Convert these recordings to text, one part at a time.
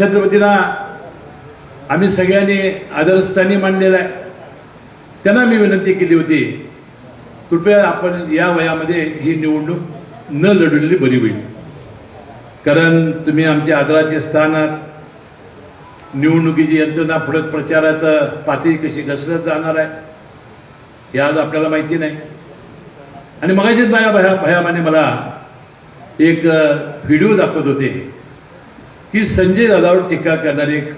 छत्रपतींना आम्ही सगळ्यांनी आदरस्थानी मांडलेला आहे. त्यांना मी विनंती केली होती कृपया आपण या वयामध्ये ही निवडणूक न लढवलेली बरी होईल. कारण तुम्ही आमच्या आदराचे स्थान आहात निवडणुकीची यंत्रणा पुढे प्रचाराचं पातळी कशी घसरत जाणार आहे हे आज आपल्याला माहिती नाही. आणि मगाशीच माझ्या भया भयामाने मला एक व्हिडिओ दाखवत होते. की संजय दादावर टीका करणारी एक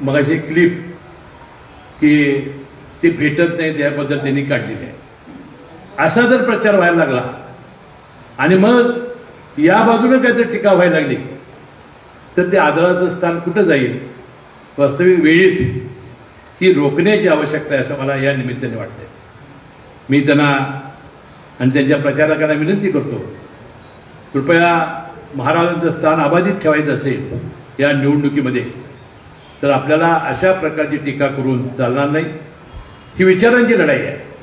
मगाशी क्लिप की ती भेटत नाही त्याबद्दल त्यांनी काढलेली आहे. असा जर प्रचार व्हायला लागला आणि मग या बाजूने काहीतरी टीका व्हायला लागली तर ते आदराचं स्थान कुठं जाईल? वास्तविक वेळीच ही रोखण्याची आवश्यकता आहे असं मला या निमित्ताने वाटतंय. मी त्यांना आणि त्यांच्या प्रचारकांना विनंती करतो कृपया महाराजांचं स्थान अबाधित ठेवायचं असेल या निवडणुकीमध्ये तर आपल्याला अशा प्रकारची टीका करून चालणार नाही. ही विचारांची लढाई आहे.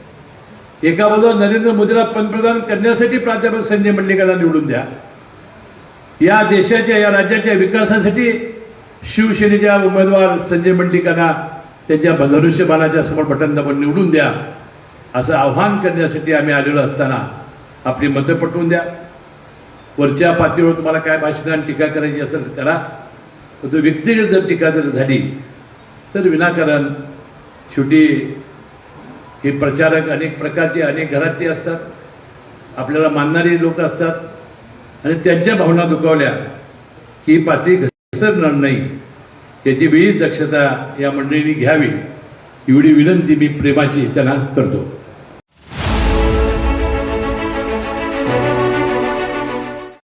एका बाजूला नरेंद्र मोदीला पंतप्रधान करण्यासाठी प्राध्यापक संजय मंडलिकाला निवडून द्या. या देशाच्या या राज्याच्या विकासासाठी शिवसेनेच्या उमेदवार संजय मंडलिकांना त्यांच्या धनुष्यबाणाच्या समर्पटांना पण निवडून द्या. असं आव्हान करण्यासाठी आम्ही आलेलो असताना आपली मतं पटवून द्या. वरच्या पातळीवर तुम्हाला काय भाषण टीका करायची असेल तर करा. पण तो व्यक्तिगत जर टीका जर झाली तर विनाकारण शेवटी हे प्रचारक अनेक प्रकारचे अनेक घरातले असतात. आपल्याला मानणारे लोक असतात. आणि त्यांच्या भावना दुखावल्या की ही पातळी घसरणार नाही. याची वेळीच दक्षता या मंडळींनी घ्यावी. एवढी विनंती मी प्रेमाची त्यांना करतो.